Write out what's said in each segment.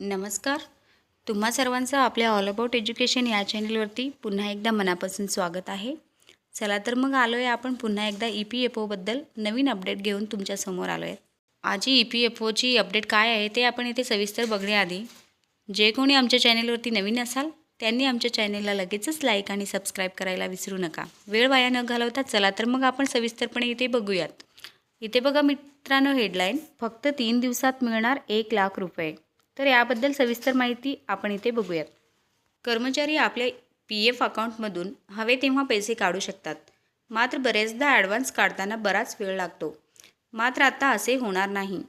नमस्कार. तुम्हा सर्वांचं आपल्या ऑल अबाउट एज्युकेशन या चॅनलवरती पुन्हा एकदा मनापासून स्वागत आहे. चला तर मग आलो आहे आपण पुन्हा एकदा ई पी एफ ओबद्दल नवीन अपडेट घेऊन तुमच्यासमोर आलो आहे आजची ई पी एफ ओची अपडेट काय आहे ते आपण इथे सविस्तर बघण्याआधी जे कोणी आमच्या चॅनेलवरती नवीन असाल त्यांनी आमच्या चॅनेलला लगेचच लाईक आणि सबस्क्राईब करायला विसरू नका. वेळ वाया न घालवता चला तर मग आपण सविस्तरपणे इथे बघूयात. इथे बघा मित्रांनो हेडलाईन फक्त तीन दिवसात मिळणार एक लाख रुपये. तर याबद्दल सविस्तर माहिती आपण इथे बघूयात. कर्मचारी आपल्या पी एफ अकाउंटमधून हवे तेव्हा पैसे काढू शकतात. मात्र बरेचदा ॲडव्हान्स काढताना बराच वेळ लागतो. मात्र आता असे होणार नाही.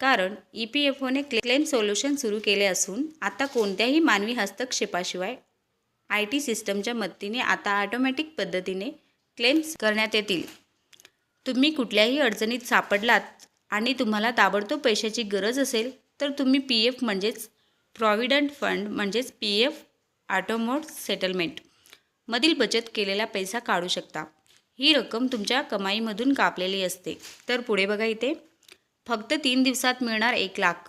कारण ई पी एफ ओने क्लेम सोल्युशन सुरू केले असून आता कोणत्याही मानवी हस्तक्षेपाशिवाय आय टी सिस्टमच्या मदतीने आता ऑटोमॅटिक पद्धतीने क्लेम्स करण्यात येतील. तुम्ही कुठल्याही अडचणीत सापडलात आणि तुम्हाला ताबडतोब पैशाची गरज असेल तर तुम्ही पी एफ म्हणजेच प्रॉव्हिडंट फंड म्हणजेच P F auto mode settlement मधील बचत केलेला पैसा काढू शकता. ही रक्कम तुमच्या कमाईमधून कापलेली असते. तर पुढे बघा इथे. फक्त तीन दिवसात मिळणार एक लाख.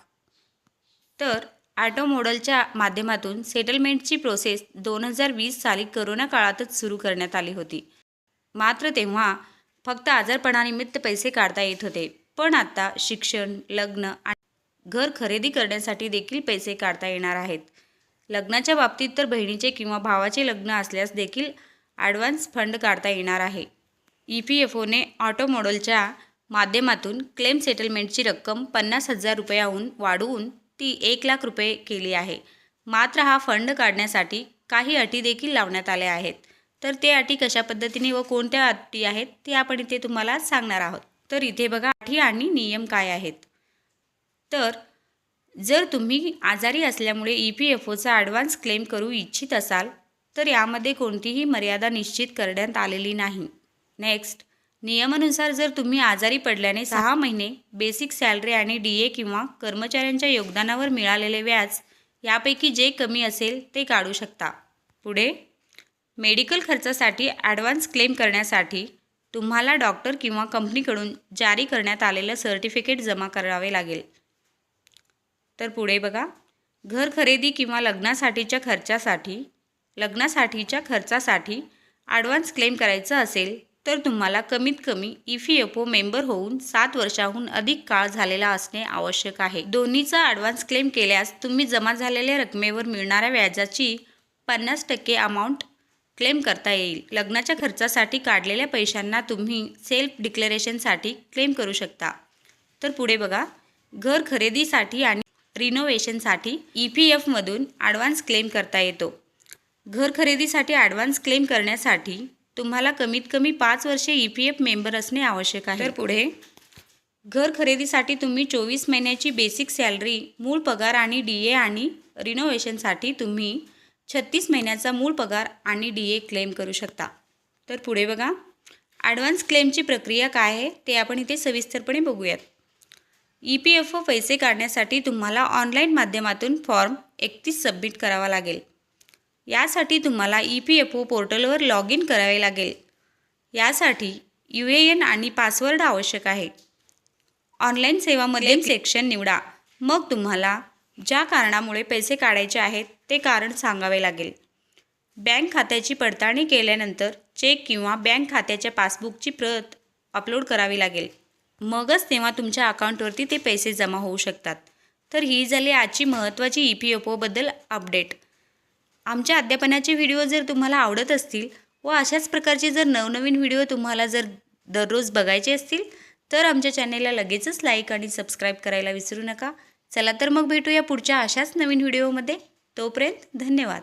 तर ॲटो मॉडलच्या माध्यमातून सेटलमेंटची प्रोसेस दोन हजार वीस साली करोना काळातच सुरू करण्यात आली होती. मात्र तेव्हा फक्त आजारपणानिमित्त पैसे काढता येत होते. पण आता शिक्षण लग्न आणि घर खरेदी करण्यासाठी देखील पैसे काढता येणार आहेत. लग्नाच्या बाबतीत तर बहिणीचे किंवा भावाचे लग्न असल्यास देखील ॲडव्हान्स फंड काढता येणार आहे. ई पी एफ ओने ऑटो मॉडलच्या माध्यमातून क्लेम सेटलमेंटची रक्कम पन्नास हजार रुपयाहून वाढवून ती एक लाख रुपये केली आहे. मात्र हा फंड काढण्यासाठी काही अटी देखील लावण्यात आल्या आहेत. तर ते अटी कशा पद्धतीने व कोणत्या अटी आहेत ते आपण इथे तुम्हाला सांगणार आहोत. तर इथे बघा अटी आणि नियम काय आहेत. तर जर तुम्ही आजारी असल्यामुळे ई पी एफ ओचा ॲडव्हान्स क्लेम करू इच्छित असाल तर यामध्ये कोणतीही मर्यादा निश्चित करण्यात आलेली नाही. नेक्स्ट नियमानुसार जर तुम्ही आजारी पडल्याने सहा महिने बेसिक सॅलरी आणि डी ए किंवा कर्मचाऱ्यांच्या योगदानावर मिळालेले व्याज यापैकी जे कमी असेल ते काढू शकता. पुढे मेडिकल खर्चासाठी ॲडव्हान्स क्लेम करण्यासाठी तुम्हाला डॉक्टर किंवा कंपनीकडून जारी करण्यात आलेलं सर्टिफिकेट जमा करावे लागेल. तर पुढे बघा. घर खरेदी किंवा लग्नासाठीच्या खर्चासाठी लग्नासाठीच्या खर्चासाठी ॲडव्हान्स क्लेम करायचं असेल तर तुम्हाला कमीत कमी E P F O member होऊन सात वर्षाहून अधिक काळ झालेला असणे आवश्यक आहे. दोन्हीचा ॲडव्हान्स क्लेम केल्यास तुम्ही जमा झालेल्या रकमेवर मिळणाऱ्या व्याजाची पन्नास टक्के अमाऊंट क्लेम करता येईल. लग्नाच्या खर्चासाठी काढलेल्या पैशांना तुम्ही सेल्फ डिक्लेरेशनसाठी क्लेम करू शकता. तर पुढे बघा. घर खरेदीसाठी आणि रिनोव्हेशनसाठी ई पी एफमधून ॲडव्हान्स क्लेम करता येतो. घर खरेदीसाठी ॲडव्हान्स क्लेम करण्यासाठी तुम्हाला कमीत कमी पाच वर्षे ई पी एफ मेंबर असणे आवश्यक आहे. तर पुढे? घर खरेदीसाठी तुम्ही चोवीस महिन्याची बेसिक सॅलरी मूळ पगार आणि डी ए आणि रिनोव्हेशनसाठी तुम्ही छत्तीस महिन्याचा मूळ पगार आणि डी ए क्लेम करू शकता. तर पुढे बघा. ॲडव्हान्स क्लेमची प्रक्रिया काय आहे ते आपण इथे सविस्तरपणे बघूयात. ई पी एफ ओ पैसे काढण्यासाठी तुम्हाला ऑनलाईन माध्यमातून फॉर्म एकतीस सबमिट करावा लागेल. यासाठी तुम्हाला ई पी एफ ओ पोर्टलवर लॉग इन करावे लागेल. यासाठी यू ए एन आणि पासवर्ड आवश्यक आहे. ऑनलाईन सेवामध्ये सेक्शन निवडा. मग तुम्हाला ज्या कारणामुळे पैसे काढायचे आहेत ते कारण सांगावे लागेल. बँक खात्याची पडताळणी केल्यानंतर चेक किंवा बँक खात्याच्या पासबुकची प्रत अपलोड करावी लागेल. मगच तेव्हा तुमच्या अकाउंटवरती ते पैसे जमा होऊ शकतात. तर ही झाली आजची महत्त्वाची ई पी एफ ओबद्दल अपडेट. आमच्या अध्यापनाचे व्हिडिओ जर तुम्हाला आवडत असतील व अशाच प्रकारचे जर नवनवीन व्हिडिओ तुम्हाला जर दररोज बघायचे असतील तर आमच्या चॅनेलला लगेचच लाईक आणि सबस्क्राईब करायला विसरू नका. चला तर मग भेटूया पुढच्या अशाच नवीन व्हिडिओमध्ये. तोपर्यंत धन्यवाद.